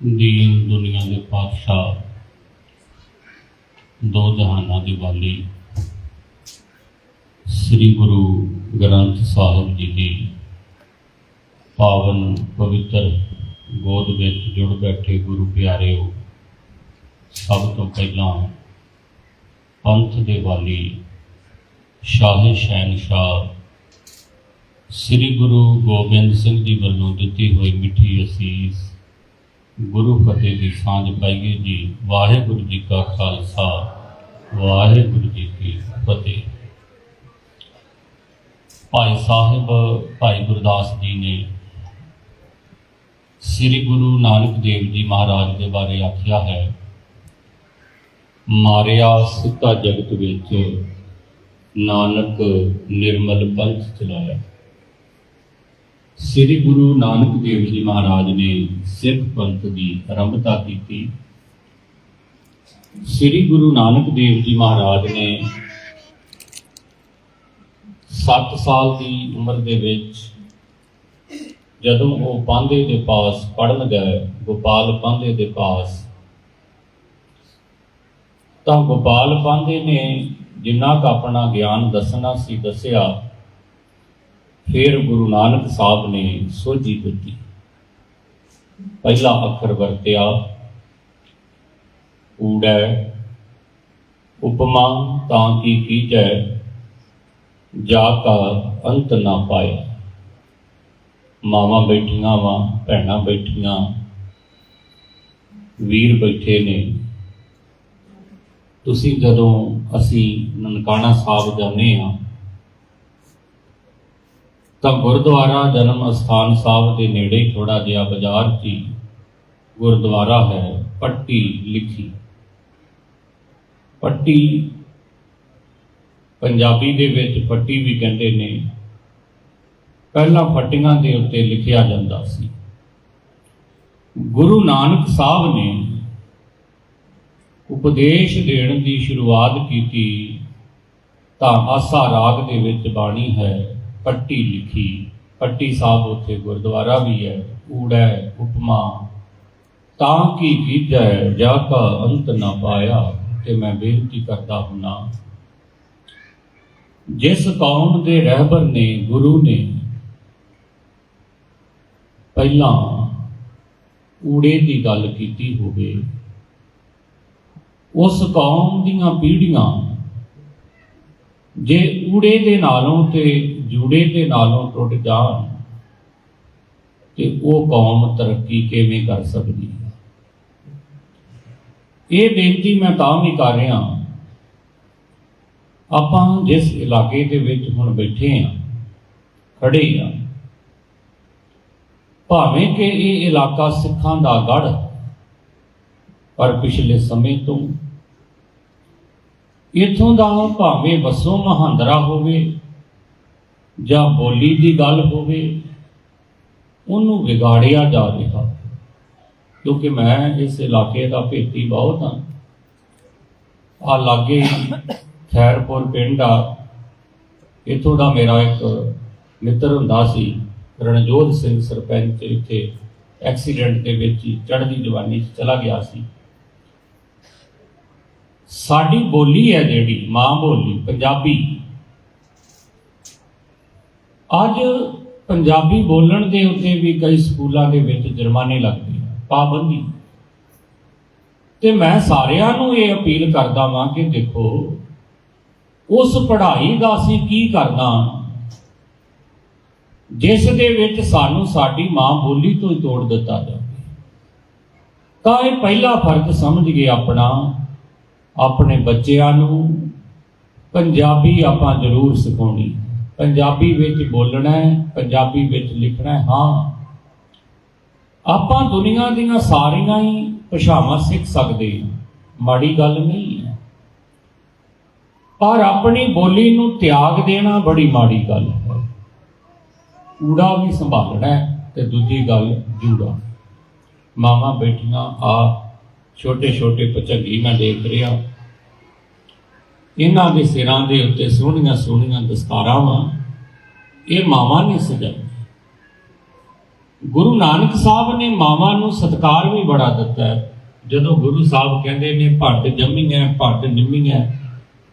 ਦੀਨ ਦੁਨੀਆ ਦੇ ਪਾਤਸ਼ਾਹ, ਦੋ ਜਹਾਨਾਂ ਦੀ ਵਾਲੀ ਸ੍ਰੀ ਗੁਰੂ ਗ੍ਰੰਥ ਸਾਹਿਬ ਜੀ ਦੀ ਪਾਵਨ ਪਵਿੱਤਰ ਗੋਦ ਵਿੱਚ ਜੁੜ ਬੈਠੇ ਗੁਰੂ ਪਿਆਰਿਓ, ਸਭ ਤੋਂ ਪਹਿਲਾਂ ਪੰਥ ਦੇ ਵਾਲੀ ਸ਼ਾਹ ਸ਼ਹਿਨਸ਼ਾਹ ਸ੍ਰੀ ਗੁਰੂ ਗੋਬਿੰਦ ਸਿੰਘ ਜੀ ਵੱਲੋਂ ਦਿੱਤੀ ਹੋਈ ਮਿੱਠੀ ਅਸੀਸ ਗੁਰੂ ਫਤਿਹ ਦੀ ਸਾਂਝ ਪਾਈਏ ਜੀ। ਵਾਹਿਗੁਰੂ ਜੀ ਕਾ ਖਾਲਸਾ, ਵਾਹਿਗੁਰੂ ਜੀ ਕੀ ਫਤਿਹ। ਭਾਈ ਸਾਹਿਬ, ਭਾਈ ਗੁਰਦਾਸ ਜੀ ਨੇ ਸ੍ਰੀ ਗੁਰੂ ਨਾਨਕ ਦੇਵ ਜੀ ਮਹਾਰਾਜ ਦੇ ਬਾਰੇ ਆਖਿਆ ਹੈ, ਮਾਰਿਆ ਸਿੱਧਾ ਜਗਤ ਵਿੱਚ ਨਾਨਕ ਨਿਰਮਲ ਪੰਥ ਚਲਾਇਆ। ਸ੍ਰੀ ਗੁਰੂ ਨਾਨਕ ਦੇਵ ਜੀ ਮਹਾਰਾਜ ਨੇ ਸਿੱਖ ਪੰਥ ਦੀ ਆਰੰਭਤਾ ਕੀਤੀ। ਸ੍ਰੀ ਗੁਰੂ ਨਾਨਕ ਦੇਵ ਜੀ ਮਹਾਰਾਜ ਨੇ 7 ਸਾਲ ਦੀ ਉਮਰ ਦੇ ਵਿੱਚ ਜਦੋਂ ਉਹ ਪਾਂਦੇ ਦੇ ਪਾਸ ਪੜਨ ਗਏ, ਗੋਪਾਲ ਪਾਂਦੇ ਦੇ ਪਾਸ, ਤਾਂ ਗੋਪਾਲ ਪਾਂਦੇ ਨੇ ਜਿੰਨਾ ਕੁ ਆਪਣਾ ਗਿਆਨ ਦੱਸਣਾ ਸੀ, ਦੱਸਿਆ ਫਿਰ ਗੁਰੂ ਨਾਨਕ ਸਾਹਿਬ ਨੇ ਸੋਝੀ ਦਿੱਤੀ। ਪਹਿਲਾ ਅੱਖਰ ਵਰਤਿਆ, ਊੜੈ, ਉਪਮਾ ਤਾਂ ਕੀ ਕੀਜੈ, ਜਾ ਕਾ ਅੰਤ ਨਾ ਪਾਏ। ਮਾਵਾਂ ਬੈਠੀਆਂ ਵਾਂ, ਭੈਣਾਂ ਬੈਠੀਆਂ, ਵੀਰ ਬੈਠੇ ਨੇ। ਤੁਸੀਂ ਜਦੋਂ ਅਸੀਂ ਨਨਕਾਣਾ ਸਾਹਿਬ ਜਾਂਦੇ ਹਾਂ ਤਾਂ ਗੁਰਦੁਆਰਾ ਜਨਮ ਅਸਥਾਨ ਸਾਹਿਬ ਦੇ ਨੇੜੇ ਥੋੜਾ ਜਿਹਾ ਬਾਜ਼ਾਰ 'ਚ ਹੀ ਗੁਰਦੁਆਰਾ ਹੈ, ਪੱਟੀ ਲਿਖੀ। ਪੱਟੀ ਪੰਜਾਬੀ ਦੇ ਵਿੱਚ ਪੱਟੀ ਵੀ ਕਹਿੰਦੇ ਨੇ। ਪਹਿਲਾਂ ਫੱਟੀਆਂ ਦੇ ਉੱਤੇ ਲਿਖਿਆ ਜਾਂਦਾ ਸੀ। ਗੁਰੂ ਨਾਨਕ ਸਾਹਿਬ ਨੇ ਉਪਦੇਸ਼ ਦੇਣ ਦੀ ਸ਼ੁਰੂਆਤ ਕੀਤੀ, ਤਾਂ ਆਸਾ ਰਾਗ ਦੇ ਵਿੱਚ ਬਾਣੀ ਹੈ ਪੱਟੀ ਲਿਖੀ। ਪੱਟੀ ਸਾਹਿਬ ਉੱਥੇ ਗੁਰਦੁਆਰਾ ਵੀ ਹੈ, ਊੜਾ ਉਪਮਾ। ਤਾਂ ਕੀ ਕੀਜੈ ਜਾ ਕਾ ਅੰਤ ਨਾ ਪਾਇਆ, ਤੇ ਮੈਂ ਬੇਨਤੀ ਕਰਦਾ ਹੁਣਾ ਜਿਸ ਕੌਮ ਦੇ ਰਹਿਬਰ ਨੇ, ਗੁਰੂ ਨੇ ਪਹਿਲਾਂ ਊੜੇ ਦੀ ਗੱਲ ਕੀਤੀ ਹੋਵੇ, ਉਸ ਕੌਮ ਦੀਆਂ ਪੀੜ੍ਹੀਆਂ ਜੇ ਊੜੇ ਦੇ ਨਾਲੋਂ ਤੇ ਜੂੜੇ ਦੇ ਨਾਲੋਂ ਟੁੱਟ ਜਾਣ। ਤੇ ਉਹ ਕੌਮ ਤਰੱਕੀ ਕਿਵੇਂ ਕਰ ਸਕਦੀ ਹੈ? ਇਹ ਬੇਨਤੀ ਮੈਂ ਤਾਂ ਵੀ ਕਰ ਰਿਹਾ ਆਪਾਂ ਜਿਸ ਇਲਾਕੇ ਦੇ ਵਿੱਚ ਹੁਣ ਬੈਠੇ ਆ ਖੜੇ ਆ ਭਾਵੇਂ ਕਿ ਇਹ ਇਲਾਕਾ ਸਿੱਖਾਂ ਦਾ ਗੜ ਪਰ ਪਿਛਲੇ ਸਮੇਂ ਤੋਂ ਇਥੋਂ ਦਾ ਭਾਵੇਂ ਵਸੋਂ ਮਹਾਂਦਰਾ ਹੋਵੇ ਜਾਂ ਬੋਲੀ ਦੀ ਗੱਲ ਹੋਵੇ, ਉਹਨੂੰ ਵਿਗਾੜਿਆ ਜਾ ਰਿਹਾ। ਕਿਉਂਕਿ ਮੈਂ ਇਸ ਇਲਾਕੇ ਦਾ ਭੇਤੀ ਬਹੁਤ ਹਾਂ। ਆ ਲਾਗੇ ਖੈਰਪੁਰ ਪਿੰਡ ਆ। ਇਥੋਂ ਦਾ ਮੇਰਾ ਇੱਕ ਮਿੱਤਰ ਹੁੰਦਾ ਸੀ, ਰਣਜੋਤ ਸਿੰਘ ਸਰਪੰਚ, ਇੱਥੇ ਐਕਸੀਡੈਂਟ ਦੇ ਵਿੱਚ ਹੀ ਚੜ੍ਹਦੀ ਜਵਾਨੀ 'ਚ ਚਲਾ ਗਿਆ ਸੀ। ਸਾਡੀ ਬੋਲੀ ਹੈ ਜਿਹੜੀ, ਮਾਂ ਬੋਲੀ, ਪੰਜਾਬੀ। ਅੱਜ ਪੰਜਾਬੀ ਬੋਲਣ ਦੇ ਉੱਤੇ ਵੀ ਕਈ ਸਕੂਲਾਂ ਦੇ ਵਿੱਚ ਜੁਰਮਾਨੇ ਲੱਗਦੇ ਆ, ਪਾਬੰਦੀ। ਤੇ ਮੈਂ ਸਾਰਿਆਂ ਨੂੰ ਇਹ ਅਪੀਲ ਕਰਦਾ ਵਾਂ ਕਿ ਦੇਖੋ, ਉਸ ਪੜ੍ਹਾਈ ਦਾ ਅਸੀਂ ਕੀ ਕਰਨਾ? ਜਿਸ ਦੇ ਵਿੱਚ ਸਾਨੂੰ ਸਾਡੀ ਮਾਂ ਬੋਲੀ ਤੋਂ ਹੀ ਤੋੜ ਦਿੱਤਾ ਜਾਵੇ। ਤਾਂ ਇਹ ਪਹਿਲਾ ਫ਼ਰਕ ਸਮਝ ਗਏ ਆਪਣਾ, ਆਪਣੇ ਬੱਚਿਆਂ ਨੂੰ ਪੰਜਾਬੀ ਆਪਾਂ ਜ਼ਰੂਰ ਸਿਖਾਉਣੀ। ਪੰਜਾਬੀ ਵਿੱਚ ਬੋਲਣਾ ਹੈ, ਪੰਜਾਬੀ ਵਿੱਚ ਲਿਖਣਾ ਹੈ। ਹਾਂ। ਆਪਾਂ ਦੁਨੀਆ ਦੀਆਂ ਸਾਰੀਆਂ ਹੀ ਭਾਸ਼ਾਵਾਂ ਸਿੱਖ ਸਕਦੇ ਹਾਂ। ਮਾੜੀ ਗੱਲ ਨਹੀਂ ਹੈ। ਪਰ ਆਪਣੀ ਬੋਲੀ ਨੂੰ ਤਿਆਗ ਦੇਣਾ ਬੜੀ ਮਾੜੀ ਗੱਲ ਹੈ। ਊੜਾ ਵੀ ਸੰਭਾਲਣਾ ਹੈ ਤੇ ਦੂਜੀ ਗੱਲ ਜੂੜਾ। ਮਾਵਾਂ ਬੇਟੀਆਂ ਆ ਛੋਟੇ ਛੋਟੇ ਪਚੰਗੀ ਮੈਂ ਦੇਖ ਰਿਹਾ। ਇਹਨਾਂ ਦੇ ਸਿਰਾਂ ਦੇ ਉੱਤੇ ਸੋਹਣੀਆਂ ਸੋਹਣੀਆਂ ਦਸਤਾਰਾਂ ਵਾਂ ਇਹ ਮਾਵਾਂ ਨੇ ਸਜਾਈ ਗੁਰੂ ਨਾਨਕ ਸਾਹਿਬ ਨੇ ਮਾਵਾਂ ਨੂੰ ਸਤਕਾਰ ਵੀ ਬੜਾ ਦਿੱਤਾ ਹੈ। ਜਦੋਂ ਗੁਰੂ ਸਾਹਿਬ ਕਹਿੰਦੇ ਨੇ, ਭੰਡ ਜੰਮੀਆਂ ਭੰਡ ਨਿੰਮੀਆਂ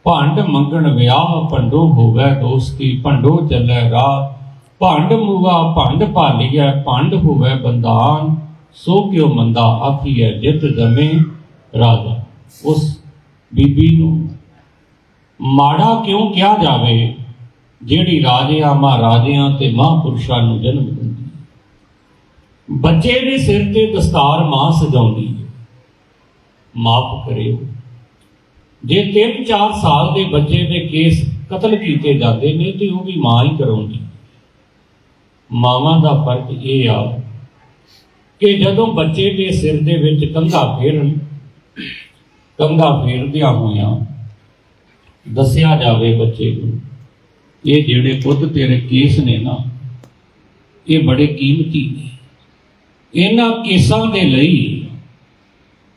ਭੰਡ ਮੰਗਣ ਵਿਆਹ ਭੰਡੋ ਹੋਵੇ ਦੋਸਤੀ, ਭੰਡੋ ਚੱਲੇ ਰਾਹ। ਭੰਡ ਮੁਗਾ ਭੰਡ ਭਾਲੀਐ, ਭੰਡ ਹੋਵੇ ਬੰਦਾਨ ਸੋ ਕਿਉ ਮੰਦਾ ਆਖੀਐ, ਜਿਤ ਜਮੇ ਰਾਜਾ। ਉਸ ਬੀਬੀ ਨੂੰ ਮਾੜਾ ਕਿਉਂ ਕਿਹਾ ਜਾਵੇ? ਜਿਹੜੀ ਰਾਜਿਆਂ ਮਹਾਰਾਜਿਆਂ ਤੇ ਮਹਾਂਪੁਰਸ਼ਾਂ ਨੂੰ ਜਨਮ ਦਿੰਦੀ ਬੱਚੇ ਦੇ ਸਿਰ ਤੇ ਦਸਤਾਰ ਮਾਂ ਸਜਾਉਂਦੀ ਹੈ। ਮਾਫ ਕਰਿਓ। ਜੇ 3-4 ਸਾਲ ਦੇ ਬੱਚੇ ਦੇ ਕੇਸ ਕਤਲ ਕੀਤੇ ਜਾਂਦੇ ਨੇ, ਤੇ ਉਹ ਵੀ ਮਾਂ ਹੀ ਕਰਾਉਂਦੀ ਮਾਵਾਂ ਦਾ ਫ਼ਰਕ ਇਹ ਆ ਕਿ ਜਦੋਂ ਬੱਚੇ ਦੇ ਸਿਰ ਦੇ ਵਿੱਚ ਕੰਧਾ ਫੇਰਨ, ਕੰਧਾ ਫੇਰਦਿਆਂ ਹੋਇਆਂ ਦੱਸਿਆ ਜਾਵੇ ਬੱਚੇ ਨੂੰ, ਇਹ ਜਿਹੜੇ ਪੁੱਤ ਤੇਰੇ ਕੇਸ ਨੇ ਨਾ, ਇਹ ਬੜੇ ਕੀਮਤੀ ਨੇ। ਇਹਨਾਂ ਕੇਸਾਂ ਦੇ ਲਈ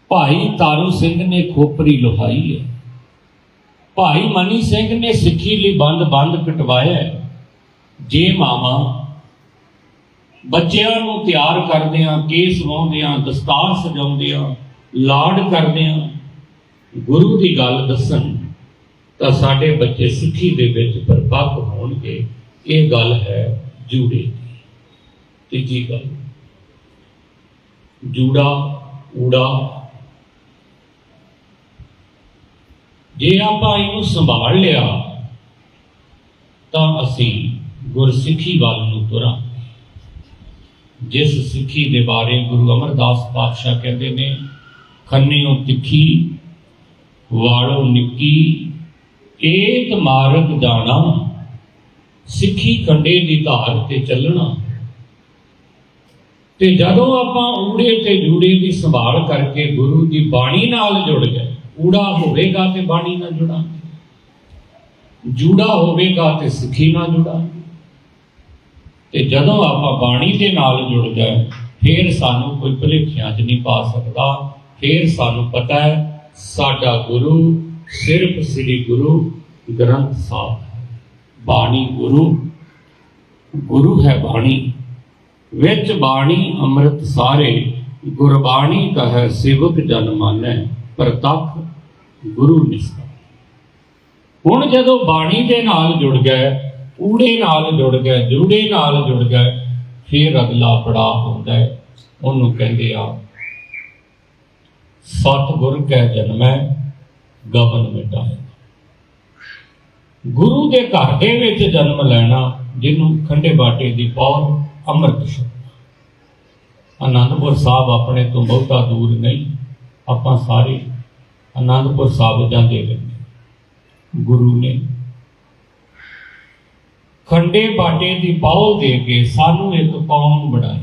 ਭਾਈ ਤਾਰੂ ਸਿੰਘ ਨੇ ਖੋਪਰੀ ਲੋਹਾਈ ਹੈ। ਭਾਈ ਮਨੀ ਸਿੰਘ ਨੇ ਸਿੱਖੀ ਲਈ ਬੰਦ ਬੰਦ ਕਟਵਾਇਆ ਜੇ ਮਾਵਾ ਬੱਚਿਆਂ ਨੂੰ ਤਿਆਰ ਕਰਦਿਆਂ, ਕੇਸ ਵਾਉਂਦਿਆਂ, ਦਸਤਾਰ ਸਜਾਉਂਦਿਆਂ, ਲਾਡ ਕਰਦਿਆਂ ਗੁਰੂ ਦੀ ਗੱਲ ਦੱਸਣ ਤਾਂ ਸਾਡੇ ਬੱਚੇ ਸਿੱਖੀ ਦੇ ਵਿੱਚ ਪਰਪੱਕ ਹੋਣਗੇ। ਇਹ ਗੱਲ ਹੈ ਜੂੜੇ ਦੀ। ਤੀਜੀ ਗੱਲ, ਜੂੜਾ, ਊੜਾ। ਜੇ ਆਪਾਂ ਇਹਨੂੰ ਸੰਭਾਲ ਲਿਆ, ਤਾਂ ਅਸੀਂ ਗੁਰਸਿੱਖੀ ਵੱਲ ਨੂੰ ਤੁਰਾਂ ਜਿਸ ਸਿੱਖੀ ਦੇ ਬਾਰੇ ਗੁਰੂ ਅਮਰਦਾਸ ਪਾਤਸ਼ਾਹ ਕਹਿੰਦੇ ਨੇ, ਖੰਨਿਓ ਤਿੱਖੀ ਵਾੜੋ ਨਿੱਕੀ ਏਕ ਮਾਰਗ ਜਾਣਾ, ਸਿੱਖੀ ਕੰਡੇ ਦੀ ਧਾਰ ਤੇ ਚੱਲਣਾ। ਤੇ ਜਦੋਂ ਆਪਾਂ ਊੜੇ ਤੇ ਜੂੜੇ ਦੀ ਸੰਭਾਲ ਕਰਕੇ ਗੁਰੂ ਦੀ ਬਾਣੀ ਨਾਲ ਜੁੜ ਗਏ, ਊੜਾ ਹੋਵੇਗਾ ਤੇ ਬਾਣੀ ਨਾਲ ਜੁੜਾ। ਜੂੜਾ ਹੋਵੇਗਾ ਤੇ ਸਿੱਖੀ ਨਾਲ ਜੁੜਾ। ਤੇ ਜਦੋਂ ਆਪਾਂ ਬਾਣੀ ਦੇ ਨਾਲ ਜੁੜ ਗਏ, ਫੇਰ ਸਾਨੂੰ ਕੋਈ ਭੁਲੇਖਿਆਂ 'ਚ ਨਹੀਂ ਪਾ ਸਕਦਾ, ਫੇਰ ਸਾਨੂੰ ਪਤਾ ਹੈ ਸਾਡਾ ਗੁਰੂ ਸਿਰਫ ਸ੍ਰੀ ਗੁਰੂ ਗ੍ਰੰਥ ਸਾਹਿਬ ਹੈ। ਬਾਣੀ ਗੁਰੂ ਗੁਰੂ ਹੈ ਬਾਣੀ। ਵਿੱਚ ਬਾਣੀ ਅੰਮ੍ਰਿਤ ਸਾਰੇ, ਗੁਰਬਾਣੀ ਕਹੈ ਸੇਵਕ ਜਨ ਮਾਨੈ, ਪ੍ਰਤੱਖ ਗੁਰੂ ਨਿਸਤਾ। ਹੁਣ ਜਦੋਂ ਬਾਣੀ ਦੇ ਨਾਲ ਜੁੜ ਗਏ, ਊੜੇ ਨਾਲ ਜੁੜ ਗਏ, ਜੁੜੇ ਨਾਲ ਜੁੜ ਗਏ, ਫਿਰ ਅਗਲਾ ਪੜਾਅ ਹੁੰਦਾ ਹੈ। ਉਹਨੂੰ ਕਹਿੰਦੇ ਆ, ਸਤਿਗੁਰ ਕੈ ਜਨਮੈ ਗਵਨ ਮਿਟਾਏ ਗੁਰੂ ਦੇ ਘਰ ਦੇ ਵਿੱਚ ਜਨਮ ਲੈਣਾ, ਜਿਹਨੂੰ ਖੰਡੇ ਬਾਟੇ ਦੀ ਪੌਰ ਅੰਮ੍ਰਿਤ ਛਕਣਾ ਅਨੰਦਪੁਰ ਸਾਹਿਬ ਆਪਣੇ ਤੋਂ ਬਹੁਤਾ ਦੂਰ ਨਹੀਂ, ਆਪਾਂ ਸਾਰੇ ਆਨੰਦਪੁਰ ਸਾਹਿਬ ਜਾਂਦੇ ਰਹਿੰਦੇ। ਗੁਰੂ ਨੇ ਖੰਡੇ ਬਾਟੇ ਦੀ ਪੌਲ ਦੇ ਕੇ ਸਾਨੂੰ ਇੱਕ ਕੌਮ ਬਣਾਈ।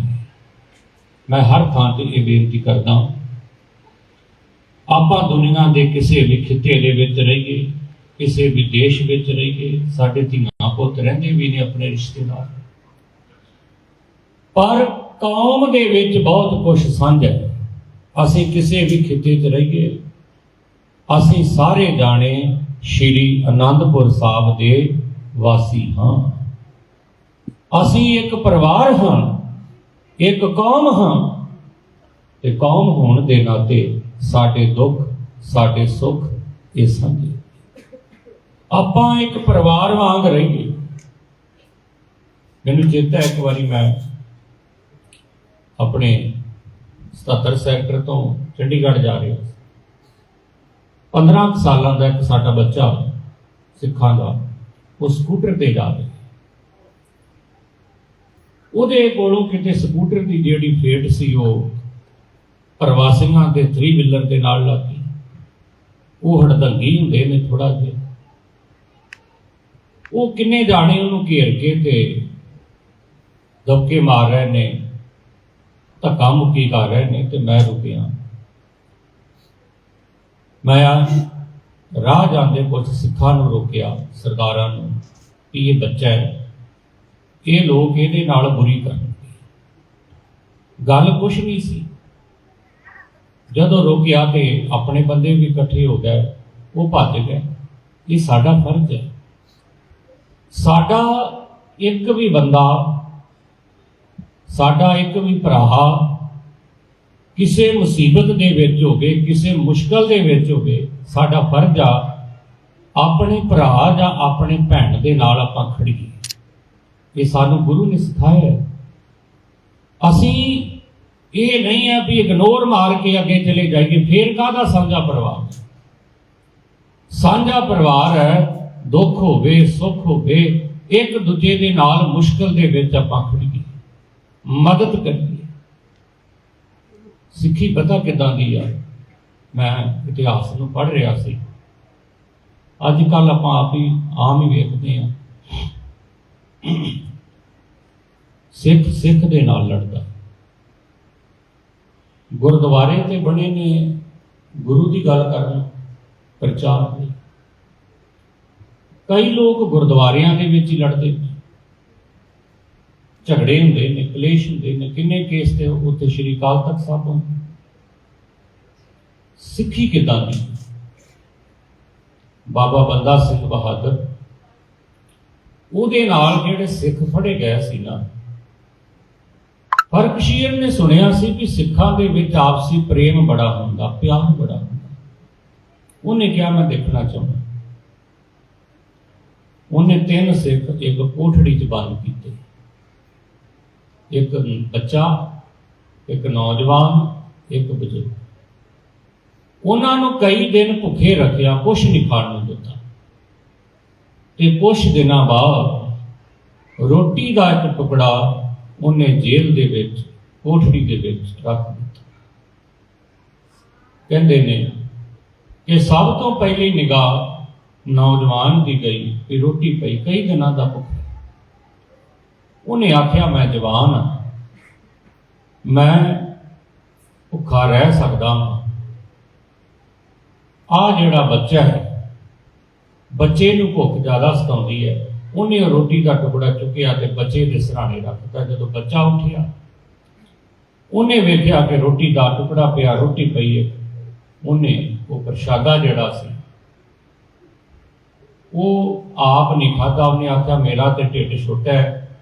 ਮੈਂ ਹਰ ਥਾਂ ਤੇ ਇਹ ਬੇਨਤੀ ਕਰਦਾ ਆਪਾਂ ਦੁਨੀਆ ਦੇ ਕਿਸੇ ਵੀ ਖਿੱਤੇ ਦੇ ਵਿੱਚ ਰਹੀਏ, ਕਿਸੇ ਵੀ ਦੇਸ਼ ਵਿੱਚ ਰਹੀਏ, ਸਾਡੇ ਧੀਆਂ ਪੁੱਤ ਰਹਿੰਦੇ ਵੀ ਨੇ ਆਪਣੇ ਰਿਸ਼ਤੇਦਾਰ। ਪਰ ਕੌਮ ਦੇ ਵਿੱਚ ਬਹੁਤ ਕੁਝ ਸਾਂਝਾ ਹੈ। ਅਸੀਂ ਕਿਸੇ ਵੀ ਖਿੱਤੇ 'ਚ ਰਹੀਏ, ਅਸੀਂ ਸਾਰੇ ਜਾਣੇ ਸ਼੍ਰੀ ਅਨੰਦਪੁਰ ਸਾਹਿਬ ਦੇ ਵਾਸੀ ਹਾਂ। ਅਸੀਂ ਇੱਕ ਪਰਿਵਾਰ ਹਾਂ, ਇੱਕ ਕੌਮ ਹਾਂ ਤੇ ਕੌਮ ਹੋਣ ਦੇ ਨਾਤੇ ਸਾਡੇ ਦੁੱਖ, ਸਾਡੇ ਸੁੱਖ, ਇਹ ਸਾਂਝੇ। ਆਪਾਂ ਇੱਕ ਪਰਿਵਾਰ ਵਾਂਗ ਰਹੀਏ। ਮੈਨੂੰ ਚੇਤਾ ਇੱਕ ਵਾਰੀ ਮੈਂ ਆਪਣੇ 77 ਸੈਕਟਰ ਤੋਂ ਚੰਡੀਗੜ੍ਹ ਜਾ ਰਿਹਾ ਸੀ। 15 ਕੁ ਸਾਲਾਂ ਦਾ ਇੱਕ ਸਾਡਾ ਬੱਚਾ ਸਿੱਖਾਂ ਦਾ, ਉਹ ਸਕੂਟਰ ਤੇ ਜਾ ਰਿਹਾ। ਉਹਦੇ ਕੋਲੋਂ ਕਿਤੇ ਸਕੂਟਰ ਦੀ ਜਿਹੜੀ ਫੇਟ ਸੀ ਉਹ ਪ੍ਰਵਾਸੀਆਂ ਦੇ 3 ਵੀਲਰ ਦੇ ਨਾਲ ਲੱਗੀ ਉਹ ਹੜਦੰਗੀ ਹੁੰਦੇ ਨੇ ਥੋੜਾ ਜਿਹਾ। ਉਹ ਕਿੰਨੇ ਜਾਣੇ ਉਹਨੂੰ ਘੇਰ ਕੇ ਤੇ ਦਬਕੇ ਮਾਰ ਰਹੇ ਨੇ, ਧੱਕਾ ਮੁੱਕੀ ਕਰ ਰਹੇ ਨੇ ਤੇ ਮੈਂ ਰੁਕਿਆ। ਮੈਂ ਰਾਹ ਜਾਂਦੇ ਕੁਝ ਸਿੱਖਾਂ ਨੂੰ ਰੋਕਿਆ ਸਰਦਾਰਾਂ ਨੂੰ ਕਿ ਇਹ ਬੱਚਾ ਹੈ। ਇਹ ਲੋਕ ਇਹਦੇ ਨਾਲ ਬੁਰੀ ਕਰਨ ਗੱਲ ਕੁਛ ਨਹੀਂ ਸੀ। ਜਦੋਂ ਰੋਕਿਆ ਤੇ ਆਪਣੇ ਬੰਦੇ ਵੀ ਇਕੱਠੇ ਹੋ ਗਏ, ਉਹ ਭੱਜ ਗਏ। ਇਹ ਸਾਡਾ ਫਰਜ਼ ਹੈ। ਸਾਡਾ ਇੱਕ ਵੀ ਬੰਦਾ, ਸਾਡਾ ਇੱਕ ਵੀ ਭਰਾ ਕਿਸੇ ਮੁਸੀਬਤ ਦੇ ਵਿੱਚ ਹੋਵੇ, ਕਿਸੇ ਮੁਸ਼ਕਲ ਦੇ ਵਿੱਚ ਹੋਵੇ, ਸਾਡਾ ਫਰਜ਼ ਆ ਆਪਣੇ ਭਰਾ ਜਾਂ ਆਪਣੇ ਭੈਣ ਦੇ ਨਾਲ ਆਪਾਂ ਖੜੀਏ। ਇਹ ਸਾਨੂੰ ਗੁਰੂ ਨੇ ਸਿਖਾਇਆ ਅਸੀਂ ਇਹ ਨਹੀਂ ਹੈ ਵੀ ਇਗਨੋਰ ਮਾਰ ਕੇ ਅੱਗੇ ਚਲੇ ਜਾਈਏ, ਫੇਰ ਕਾਹਦਾ ਸਾਂਝਾ ਪਰਿਵਾਰ? ਸਾਂਝਾ ਪਰਿਵਾਰ ਹੈ, ਦੁੱਖ ਹੋਵੇ, ਸੁੱਖ ਹੋਵੇ, ਇੱਕ ਦੂਜੇ ਦੇ ਨਾਲ ਮੁਸ਼ਕਲ ਦੇ ਵਿੱਚ ਆਪਾਂ ਖੜੀਏ, ਮਦਦ ਕਰੀਏ। ਸਿੱਖੀ ਪਤਾ ਕਿਦਾਂ ਦੀ ਆ? ਮੈਂ ਇਤਿਹਾਸ ਨੂੰ ਪੜ੍ਹ ਰਿਹਾ ਸੀ। ਅੱਜ ਕੱਲ ਆਪਾਂ ਆਪ ਹੀ ਆਮ ਹੀ ਵੇਖਦੇ ਆ ਸਿੱਖ ਸਿੱਖ ਦੇ ਨਾਲ ਲੜਦਾ। ਗੁਰਦੁਆਰੇ ਤੇ ਬਣੇ ਨੇ, ਗੁਰੂ ਦੀ ਗੱਲ ਕਰਨ, ਪ੍ਰਚਾਰ ਲਈ ਕਈ ਲੋਕ ਗੁਰਦੁਆਰਿਆਂ ਦੇ ਵਿੱਚ ਹੀ ਲੜਦੇ ਨੇ। ਝਗੜੇ ਹੁੰਦੇ ਨੇ, ਕਲੇਸ਼ ਹੁੰਦੇ ਨੇ, ਕਿੰਨੇ ਕੇਸ ਤੇ ਉੱਥੇ ਸ਼੍ਰੀ ਅਕਾਲ ਤਖਤ ਸਾਹਿਬ ਪਹੁੰਚੇ ਸਿੱਖੀ ਕਿਦਾਂ ਦੀ? ਬਾਬਾ ਬੰਦਾ ਸਿੰਘ ਬਹਾਦਰ, ਉਹਦੇ ਨਾਲ ਜਿਹੜੇ ਸਿੱਖ ਫੜੇ ਗਏ ਸੀ ਨਾ ਫਰਕਸ਼ੀਰ ਨੇ ਸੁਣਿਆ ਸੀ ਕਿ ਸਿੱਖਾਂ ਦੇ ਵਿੱਚ ਆਪਸੀ ਪ੍ਰੇਮ ਬੜਾ ਹੁੰਦਾ, ਪਿਆਰ ਬੜਾ ਹੁੰਦਾ। ਉਹਨੇ ਕਿਹਾ, ਮੈਂ ਦੇਖਣਾ ਚਾਹੁੰਦਾ ਉਹਨੇ ਤਿੰਨ ਸਿੱਖ, ਇੱਕ ਕੋਠੜੀ 'ਚ ਬੰਦ ਕੀਤੇ। ਇੱਕ ਬੱਚਾ, ਇੱਕ ਨੌਜਵਾਨ, ਇੱਕ ਬਜ਼ੁਰਗ। ਉਹਨਾਂ ਨੂੰ ਕਈ ਦਿਨ ਭੁੱਖੇ ਰੱਖਿਆ, ਕੁਛ ਨਹੀਂ ਖਾਣ ਨੂੰ ਦਿੱਤਾ। ਤੇ ਕੁਛ ਦਿਨਾਂ ਬਾਅਦ ਰੋਟੀ ਦਾ ਇੱਕ ਟੁਕੜਾ ਉਹਨੇ ਜੇਲ੍ਹ ਦੇ ਵਿੱਚ, ਕੋਠੜੀ ਦੇ ਵਿੱਚ ਰੱਖ ਦਿੱਤਾ। ਕਹਿੰਦੇ ਨੇ ਕਿ ਸਭ ਤੋਂ ਪਹਿਲੀ ਨਿਗਾਹ ਨੌਜਵਾਨ ਦੀ ਗਈ ਕਿ ਰੋਟੀ ਪਈ, ਕਈ ਦਿਨਾਂ ਦਾ ਭੁੱਖ ਉਹਨੇ ਆਖਿਆ, ਮੈਂ ਜਵਾਨ ਹਾਂ। ਮੈਂ ਭੁੱਖਾ ਰਹਿ ਸਕਦਾ ਹਾਂ। ਆ ਜਿਹੜਾ ਬੱਚਾ ਹੈ, ਬੱਚੇ ਨੂੰ ਭੁੱਖ ਜ਼ਿਆਦਾ ਸਤਾਉਂਦੀ ਹੈ। ਉਹਨੇ ਰੋਟੀ ਦਾ ਟੁਕੜਾ ਚੁੱਕਿਆ ਤੇ ਬੱਚੇ ਦੇ ਸਿਰਹਾਣੇ ਰੱਖਤਾ। ਜਦੋਂ ਬੱਚਾ ਉੱਠਿਆ, ਉਹਨੇ ਵੇਖਿਆ ਕਿ ਰੋਟੀ ਦਾ ਟੁਕੜਾ ਪਿਆ, ਰੋਟੀ ਪਈ ਹੈ। ਉਹਨੇ ਉਹ ਪ੍ਰਸ਼ਾਦਾ ਜਿਹੜਾ ਸੀ, ਉਹ ਆਪ ਨਹੀਂ ਖਾਦਾ ਉਹਨੇ ਆਖਿਆ, ਮੇਰਾ ਤੇ ਢਿੱਡ ਛੋਟਾ ਹੈ।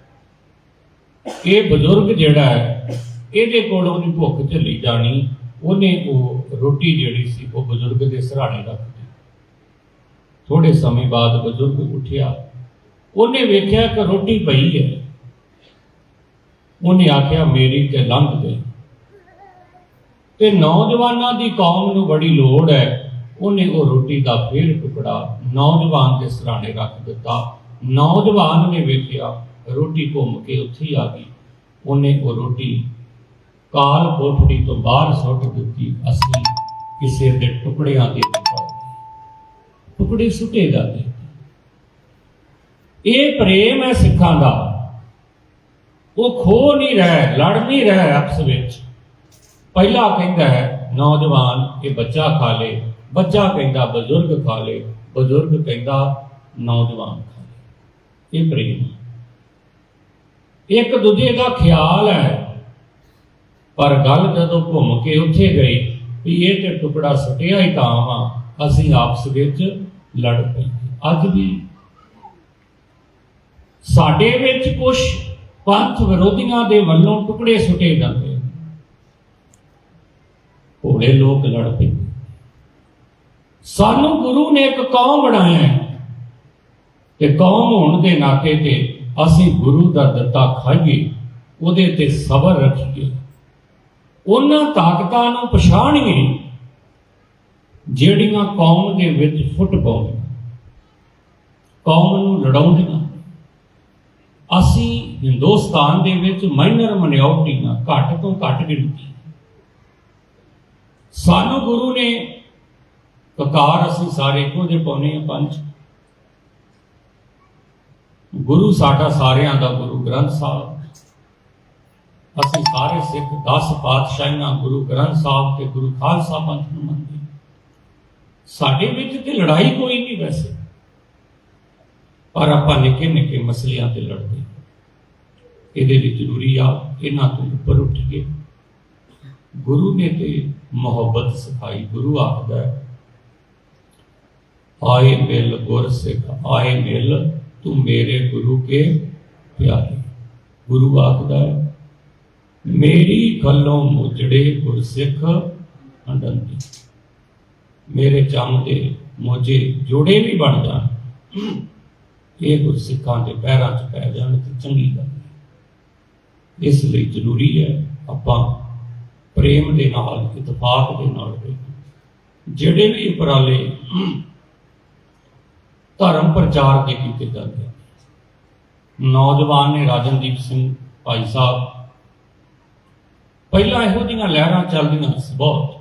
ਇਹ ਬਜ਼ੁਰਗ ਜਿਹੜਾ ਹੈ, ਇਹਦੇ ਕੋਲ ਉਹਦੀ ਭੁੱਖ ਝੱਲੀ ਜਾਣੀ। ਉਹਨੇ ਉਹ ਰੋਟੀ ਜਿਹੜੀ ਸੀ, ਉਹ ਬਜ਼ੁਰਗ ਦੇ ਸਿਰਹਾਣੇ ਰੱਖ ਦਿੱਤੀ ਥੋੜੇ ਸਮੇਂ ਬਾਅਦ ਬਜ਼ੁਰਗ ਉੱਠਿਆ। ਉਹਨੇ ਵੇਖਿਆ ਕਿ ਰੋਟੀ ਪਈ ਹੈ। ਉਹਨੇ ਆਖਿਆ, ਮੇਰੀ ਤੇ ਲੰਘ ਗਈ। ਤੇ ਨੌਜਵਾਨਾਂ ਦੀ ਕੌਮ ਨੂੰ ਬੜੀ ਲੋੜ ਹੈ। ਉਹਨੇ ਉਹ ਰੋਟੀ ਦਾ ਫੇਰ ਟੁਕੜਾ ਨੌਜਵਾਨ ਦੇ ਸਰਾਣੇ ਰੱਖ ਦਿੱਤਾ। ਨੌਜਵਾਨ ਨੇ ਵੇਖਿਆ, ਰੋਟੀ ਘੁੰਮ ਕੇ ਉੱਥੇ ਆ ਗਈ। ਉਹਨੇ ਉਹ ਰੋਟੀ ਕਾਲ ਕੋਠੜੀ ਤੋਂ ਬਾਹਰ ਸੁੱਟ ਦਿੱਤੀ। ਅਸੀਂ ਕਿਸੇ ਦੇ ਟੁਕੜਿਆਂ ਦੇ ਟੁਕੜੇ ਸੁੱਟੇ ਜਾਂਦੇ। ਇਹ ਪ੍ਰੇਮ ਹੈ ਸਿੱਖਾਂ ਦਾ। ਉਹ ਖੋ ਨਹੀਂ ਰਿਹਾ, ਲੜ ਨਹੀਂ ਰਿਹਾ ਆਪਸ ਵਿੱਚ। ਪਹਿਲਾ ਕਹਿੰਦਾ ਹੈ, ਨੌਜਵਾਨ, ਇਹ ਬੱਚਾ ਖਾ ਲੇ। ਬੱਚਾ ਕਹਿੰਦਾ, ਬਜ਼ੁਰਗ ਖਾ ਲੇ। ਬਜ਼ੁਰਗ ਕਹਿੰਦਾ, ਨੌਜਵਾਨ ਖਾ ਲੇ। ਇਹ ਪ੍ਰੇਮ ਹੈ। ਇੱਕ ਦੂਜੇ ਦਾ ਖਿਆਲ ਹੈ। ਪਰ ਗੱਲ ਜਦੋਂ ਘੁੰਮ ਕੇ ਉੱਥੇ ਗਈ ਵੀ ਇਹ ਤੇ ਟੁਕੜਾ ਸੁੱਟਿਆ ਹੀ ਤਾਂ ਵਾ, ਅਸੀਂ ਆਪਸ ਵਿੱਚ ਲੜ ਪਏ ਅੱਜ ਵੀ ਸਾਡੇ ਵਿੱਚ ਕੁਝ ਪੰਥ ਵਿਰੋਧੀਆਂ ਦੇ ਵੱਲੋਂ ਟੁਕੜੇ ਸੁੱਟੇ ਜਾਂਦੇ ਭੋਲੇ ਲੋਕ ਲੜ ਪਏ ਸਾਨੂੰ ਗੁਰੂ ਨੇ ਇੱਕ ਕੌਮ ਬਣਾਇਆ ਤੇ ਕੌਮ ਹੋਣ ਦੇ ਨਾਤੇ ਤੇ ਅਸੀਂ ਗੁਰੂ ਦਾ ਦਿੱਤਾ ਖਾਈਏ, ਉਹਦੇ ਤੇ ਸਬਰ ਰੱਖੀਏ। ਉਹਨਾਂ ਤਾਕਤਾਂ ਨੂੰ ਪਛਾਣੀਏ ਜਿਹੜੀਆਂ ਕੌਮ ਦੇ ਵਿੱਚ ਫੁੱਟ ਪਾਉਂਦੀਆਂ। ਕੌਮ ਨੂੰ ਲੜਾਉਂਦੀਆਂ। ਅਸੀਂ ਹਿੰਦੁਸਤਾਨ ਦੇ ਵਿੱਚ ਮਾਈਨਰ ਮਿਨੋਰਟੀਆਂ ਘੱਟ ਤੋਂ ਘੱਟ ਗਿਣਤੀ ਸਾਨੂੰ ਗੁਰੂ ਨੇ ਕਕਾਰ ਅਸੀਂ ਸਾਰੇ ਇੱਕੋ ਜਿਹੇ ਪਾਉਨੇ ਆ ਪੰਜ। ਗੁਰੂ ਸਾਡਾ ਸਾਰਿਆਂ ਦਾ ਗੁਰੂ ਗ੍ਰੰਥ ਸਾਹਿਬ। ਅਸੀਂ ਸਾਰੇ ਸਿੱਖ 10 ਪਾਤਸ਼ਾਹੀਆਂ ਗੁਰੂ ਗ੍ਰੰਥ ਸਾਹਿਬ ਤੇ ਗੁਰੂ ਖਾਲਸਾ ਪੰਥ ਨੂੰ ਮੰਨਦੇ ਸਾਡੇ ਵਿੱਚ ਤੇ ਲੜਾਈ ਕੋਈ ਨਹੀਂ ਵੈਸੇ। ਪਰ ਆਪਾਂ ਨਿੱਕੇ ਨਿੱਕੇ ਮਸਲਿਆਂ ਤੇ ਲੜਦੇ ਇਹਦੇ ਲਈ ਜ਼ਰੂਰੀ ਆ, ਇਹਨਾਂ ਤੋਂ ਉੱਪਰ ਉੱਠੀਏ। ਗੁਰੂ ਨੇ ਤੇ ਮੁਹੱਬਤ ਸਿਖਾਈ, ਗੁਰੂ ਆਖਦਾ ਆਏ ਮਿਲ ਗੁਰ ਸਿੱਖ, ਆਏ ਮਿਲ ਤੂੰ ਮੇਰੇ ਗੁਰੂ ਕੇ ਪਿਆਰੇ। ਗੁਰੂ ਆਖਦਾ ਹੈ, ਮੇਰੀ ਗੱਲੋਂ ਮੁਜੜੇ ਗੁਰਸਿੱਖ ਹੰਡੰਦੇ ਮੇਰੇ ਚੰਮ ਦੇ ਮੋਜੇ ਜੋੜੇ ਵੀ ਬਣ ਜਾਣ। ਇਹ ਗੁਰਸਿੱਖਾਂ ਦੇ ਪੈਰਾਂ 'ਚ ਪੈ ਜਾਣ ਤੇ ਚੰਗੀ ਗੱਲ ਇਸ ਲਈ ਜ਼ਰੂਰੀ ਹੈ ਆਪਾਂ ਪ੍ਰੇਮ ਦੇ ਨਾਲ, ਇਤਫਾਕ ਦੇ ਨਾਲ ਜਿਹੜੇ ਵੀ ਉਪਰਾਲੇ ਧਰਮ ਪ੍ਰਚਾਰ ਦੇ ਕੀਤੇ ਜਾਂਦੇ ਨੌਜਵਾਨ ਨੇ ਰਾਜਨਦੀਪ ਸਿੰਘ ਭਾਈ ਸਾਹਿਬ, ਪਹਿਲਾਂ ਇਹੋ ਜਿਹੀਆਂ ਲਹਿਰਾਂ ਚੱਲਦੀਆਂ ਸੀ ਬਹੁਤ,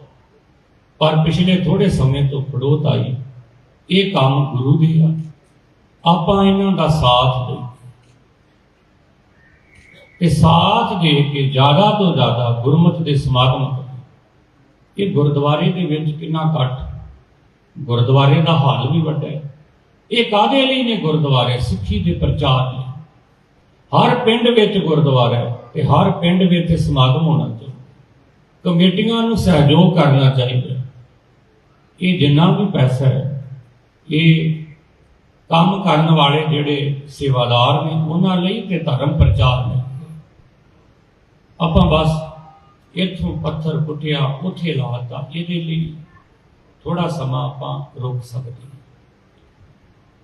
ਪਰ ਪਿਛਲੇ ਥੋੜੇ ਸਮੇਂ ਤੋਂ ਖੜੋਤ ਆਈ। ਇਹ ਕੰਮ ਗੁਰੂ ਦੇ ਆ। ਆਪਾਂ ਇਹਨਾਂ ਦਾ ਸਾਥ ਦੇ ਤੇ ਸਾਥ ਦੇ ਕੇ ਜ਼ਿਆਦਾ ਤੋਂ ਜ਼ਿਆਦਾ ਗੁਰਮਤਿ ਦੇ ਸਮਾਗਮ ਕਰੀਏ। ਇਹ ਗੁਰਦੁਆਰੇ ਦੇ ਵਿੱਚ ਕਿੰਨਾ ਘੱਟ ਗੁਰਦੁਆਰੇ ਦਾ ਹਾਲ ਵੀ ਵੱਡਾ ਹੈ। ਇਹ ਕਾਦੇ ਲਈ ਨੇ ਗੁਰਦੁਆਰੇ? ਸਿੱਖੀ ਦੇ ਪ੍ਰਚਾਰ ਲਈ। ਹਰ ਪਿੰਡ ਵਿੱਚ ਗੁਰਦੁਆਰਾ ਹੈ ਤੇ ਹਰ ਪਿੰਡ ਵਿੱਚ ਸਮਾਗਮ ਹੋਣਾ ਚਾਹੀਦਾ। ਕਮੇਟੀਆਂ ਨੂੰ ਸਹਿਯੋਗ ਕਰਨਾ ਚਾਹੀਦਾ ਇਹ ਜਿੰਨਾ ਵੀ ਪੈਸਾ ਹੈ, ਇਹ ਕੰਮ ਕਰਨ ਵਾਲੇ ਜਿਹੜੇ ਸੇਵਾਦਾਰ ਨੇ, ਉਹਨਾਂ ਲਈ ਤੇ ਧਰਮ ਪ੍ਰਚਾਰ ਲਈ ਆਪਾਂ ਬਸ ਇੱਥੋਂ ਪੱਥਰ ਪੁੱਟਿਆ ਉੱਥੇ ਲਾਤਾ ਇਹਦੇ ਲਈ ਥੋੜਾ ਸਮਾਂ ਆਪਾਂ ਰੋਕ ਸਕਦੇ ਹਾਂ।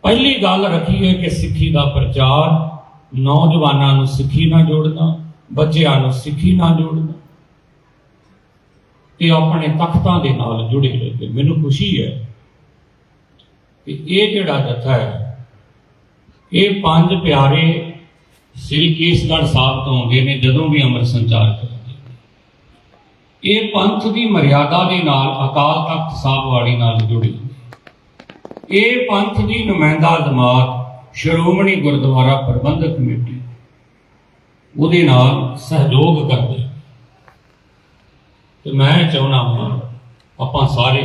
ਪਹਿਲੀ ਗੱਲ ਰੱਖੀ ਹੈ ਕਿ ਸਿੱਖੀ ਦਾ ਪ੍ਰਚਾਰ ਨੌਜਵਾਨਾਂ ਨੂੰ ਸਿੱਖੀ ਨਾਲ ਜੋੜਨਾ, ਬੱਚਿਆਂ ਨੂੰ ਸਿੱਖੀ ਨਾਲ ਜੋੜਨਾ ਤੇ ਆਪਣੇ ਤਖਤਾਂ ਦੇ ਨਾਲ ਜੁੜੇ ਰਹਿੰਦੇ। ਮੈਨੂੰ ਖੁਸ਼ੀ ਹੈ ਕਿ ਇਹ ਜਿਹੜਾ ਜਥਾ ਹੈ? ਇਹ ਪੰਜ ਪਿਆਰੇ ਸ੍ਰੀ ਕੇਸਗੜ੍ਹ ਸਾਹਿਬ ਤੋਂ ਆਉਂਦੇ ਨੇ ਜਦੋਂ ਵੀ ਅੰਮ੍ਰਿਤ ਸੰਚਾਰ ਕਰਦੇ ਇਹ ਪੰਥ ਦੀ ਮਰਿਆਦਾ ਦੇ ਨਾਲ ਅਕਾਲ ਤਖਤ ਸਾਹਿਬ ਵਾਲੀ ਨਾਲ ਜੁੜੀ ਇਹ ਪੰਥ ਦੀ ਨੁਮਾਇੰਦਾ ਜਮਾਤ ਸ਼੍ਰੋਮਣੀ ਗੁਰਦੁਆਰਾ ਪ੍ਰਬੰਧਕ ਕਮੇਟੀ ਉਹਦੇ ਨਾਲ ਸਹਿਯੋਗ ਕਰਦੇ ਤੇ ਮੈਂ ਚਾਹੁੰਦਾ ਹਾਂ ਆਪਾਂ ਸਾਰੇ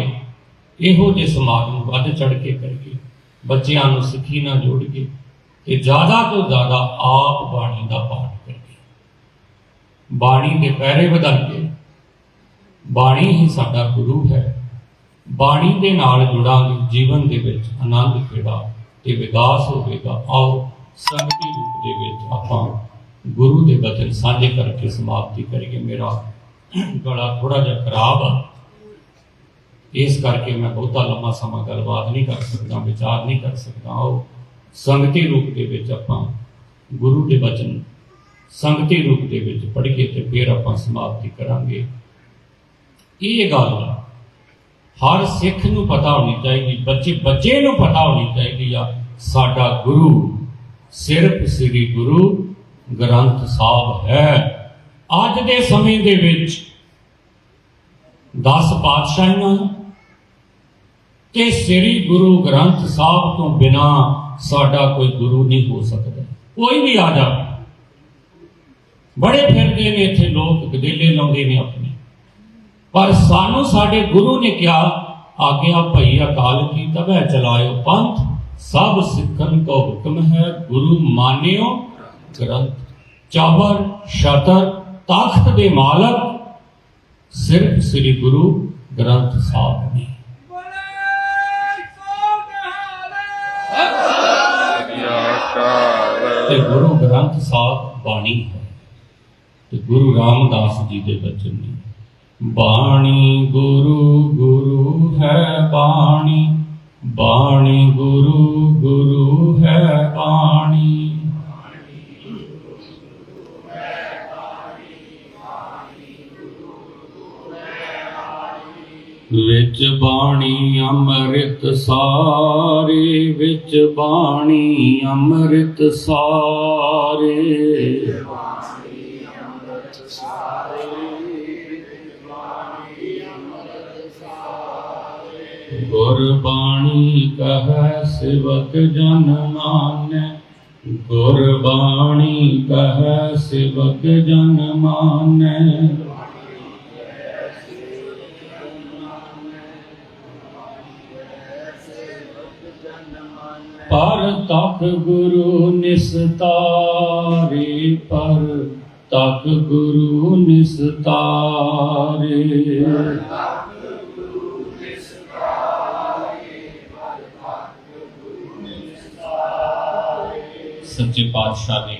ਇਹੋ ਜਿਹੇ ਸਮਾਜ ਨੂੰ ਵੱਧ ਚੜ ਕੇ ਕਰੀਏ ਬੱਚਿਆਂ ਨੂੰ ਸਿੱਖੀ ਨਾਲ ਜੋੜ ਕੇ ਤੇ ਜ਼ਿਆਦਾ ਤੋਂ ਜ਼ਿਆਦਾ ਆਪ ਬਾਣੀ ਦਾ ਪਾਠ ਕਰੀਏ ਬਾਣੀ ਦੇ ਪੈਰੇ ਵਧਾਈਏ ਬਾਣੀ ਹੀ ਸਾਡਾ ਗੁਰੂ ਹੈ। ਬਾਣੀ ਦੇ ਨਾਲ ਜੁੜਾਂਗੇ, ਜੀਵਨ ਦੇ ਵਿੱਚ ਆਨੰਦ ਖੇੜਾ ਤੇ ਵਿਕਾਸ ਹੋਵੇਗਾ, ਆਓ ਸੰਗਤੀ ਰੂਪ ਦੇ ਵਿੱਚ ਆਪਾਂ ਗੁਰੂ ਦੇ ਬਚਨ ਸਾਂਝੇ ਕਰਕੇ ਸਮਾਪਤੀ ਕਰੀਏ। ਮੇਰਾ ਗਲਾ ਥੋੜਾ ਜਿਹਾ ਖਰਾਬ ਆ। ਇਸ ਕਰਕੇ ਮੈਂ ਬਹੁਤਾ ਲੰਮਾ ਸਮਾਂ ਗੱਲਬਾਤ ਨਹੀਂ ਕਰ ਸਕਦਾ, ਵਿਚਾਰ ਨਹੀਂ ਕਰ ਸਕਦਾ। ਉਹ ਸੰਗਤੀ ਰੂਪ ਦੇ ਵਿੱਚ ਆਪਾਂ ਗੁਰੂ ਦੇ ਬਚਨ ਸੰਗਤੀ ਰੂਪ ਦੇ ਵਿੱਚ ਪੜ੍ਹ ਕੇ ਤੇ ਫਿਰ ਆਪਾਂ ਸਮਾਪਤੀ ਕਰਾਂਗੇ। ਇਹ ਗੱਲ ਹਰ ਸਿੱਖ ਨੂੰ ਪਤਾ ਹੋਣੀ ਚਾਹੀਦੀ, ਬੱਚੇ ਬੱਚੇ ਨੂੰ ਪਤਾ ਹੋਣੀ ਚਾਹੀਦੀ ਆ, ਸਾਡਾ ਗੁਰੂ ਸਿਰਫ ਸ੍ਰੀ ਗੁਰੂ ਗ੍ਰੰਥ ਸਾਹਿਬ ਹੈ। ਅੱਜ ਦੇ ਸਮੇਂ ਦੇ ਵਿੱਚ 10 ਪਾਤਸ਼ਾਹੀਆਂ ਤੇ ਸ੍ਰੀ ਗੁਰੂ ਗ੍ਰੰਥ ਸਾਹਿਬ ਤੋਂ ਬਿਨਾ ਸਾਡਾ ਕੋਈ ਗੁਰੂ ਨਹੀਂ ਹੋ ਸਕਦਾ। ਕੋਈ ਵੀ ਆ ਜਾ। ਬੜੇ ਫਿਰਦੇ ਨੇ ਇੱਥੇ ਲੋਕ ਗਦੇਲੇ ਲਾਉਂਦੇ ਨੇ ਆਪਣੇ। ਪਰ ਸਾਨੂੰ ਸਾਡੇ ਗੁਰੂ ਨੇ ਕਿਹਾ ਆਗਿਆ ਭਈ ਅਕਾਲ ਕੀ ਤਬੈ ਚਲਾਇਓ ਪੰਥ। ਸਭ ਸਿੱਖਨ ਕੋ ਹੁਕਮ ਹੈ, ਗੁਰੂ ਮਾਨਿਓ ਗ੍ਰੰਥ। ਚਾਵਰ, ਸ਼ਤਰ ਤਖਤ ਦੇ ਮਾਲਕ ਸਿਰਫ ਸ੍ਰੀ ਗੁਰੂ ਗ੍ਰੰਥ ਸਾਹਿਬ ਨੇ। ਤੇ ਗੁਰੂ ਗ੍ਰੰਥ ਸਾਹਿਬ ਬਾਣੀ ਹੈ ਤੇ ਗੁਰੂ ਰਾਮਦਾਸ ਜੀ ਦੇ ਬਚਨ ਨੇ। ਬਾਣੀ ਗੁਰੂ ਗੁਰੂ ਹੈ ਬਾਣੀ ਬਾਣੀ ਗੁਰੂ ਗੁਰੂ ਹੈ ਬਾਣੀ। ਵਿੱਚ ਬਾਣੀ ਅੰਮ੍ਰਿਤ ਸਾਰੇ, ਵਿੱਚ ਬਾਣੀ ਅੰਮ੍ਰਿਤ ਸਾਰੇ। ਗੁਰਬਾਣੀ ਕਹੈ ਸਿਵਕ ਜਨ ਮਾਨੈ, ਗੁਰਬਾਣੀ ਕਹੈ ਸਿਵਕ ਜਨ ਮਾਨੈ। ਪਰ ਤਖ ਗੁਰੂ ਨਿਸਤਾਰੇ, ਪਰ ਤਖ ਗੁਰੂ ਨਿਸਤਾਰੇ। ਸੱਚੇ ਪਾਤਸ਼ਾਹ ਨੇ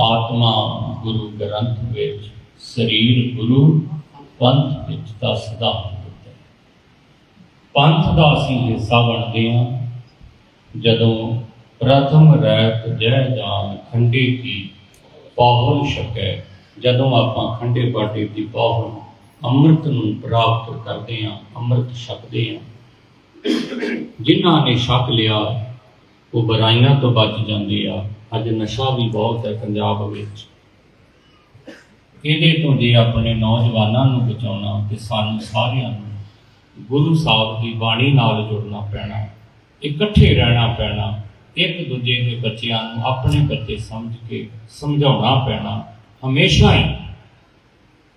ਆਤਮਾ ਗੁਰੂ ਗ੍ਰੰਥ ਵਿੱਚ, ਸਰੀਰ ਗੁਰੂ ਪੰਥ ਵਿੱਚ ਦਾ ਸਿਧਾਂਤ ਦਿੱਤਾ। ਪੰਥ ਦਾ ਅਸੀਂ ਹਿੱਸਾ ਬਣਦੇ ਹਾਂ ਜਦੋਂ ਪ੍ਰਥਮ ਰਹਿਤ ਜੈ ਜਾਨ ਖੰਡੇ ਕੀ ਪਾਹੁਲ ਛਕੈ, ਜਦੋਂ ਆਪਾਂ ਖੰਡੇ ਬਾਟੇ ਦੀ ਪਾਹੁਲ ਅੰਮ੍ਰਿਤ ਨੂੰ ਪ੍ਰਾਪਤ ਕਰਦੇ ਹਾਂ, ਅੰਮ੍ਰਿਤ ਛਕਦੇ ਹਾਂ, ਜਿਨ੍ਹਾਂ ਨੇ ਛਕ ਲਿਆ, ਉਹ ਬੁਰਾਈਆਂ ਤੋਂ ਬਚ ਜਾਂਦੇ ਆ। ਅੱਜ ਨਸ਼ਾ ਵੀ ਬਹੁਤ ਹੈ ਪੰਜਾਬ ਵਿੱਚ। ਇਹਦੇ ਤੋਂ ਜੇ ਆਪਣੇ ਨੌਜਵਾਨਾਂ ਨੂੰ ਬਚਾਉਣਾ, ਤੇ ਸਾਨੂੰ ਸਾਰਿਆਂ ਨੂੰ ਗੁਰੂ ਸਾਹਿਬ ਦੀ ਬਾਣੀ ਨਾਲ ਜੁੜਨਾ ਪੈਣਾ। ਇਕੱਠੇ ਰਹਿਣਾ ਪੈਣਾ, ਇੱਕ ਦੂਜੇ ਦੇ ਬੱਚਿਆਂ ਨੂੰ ਆਪਣੇ ਬੱਚੇ ਸਮਝ ਕੇ ਸਮਝਾਉਣਾ ਪੈਣਾ, ਹਮੇਸ਼ਾ ਹੀ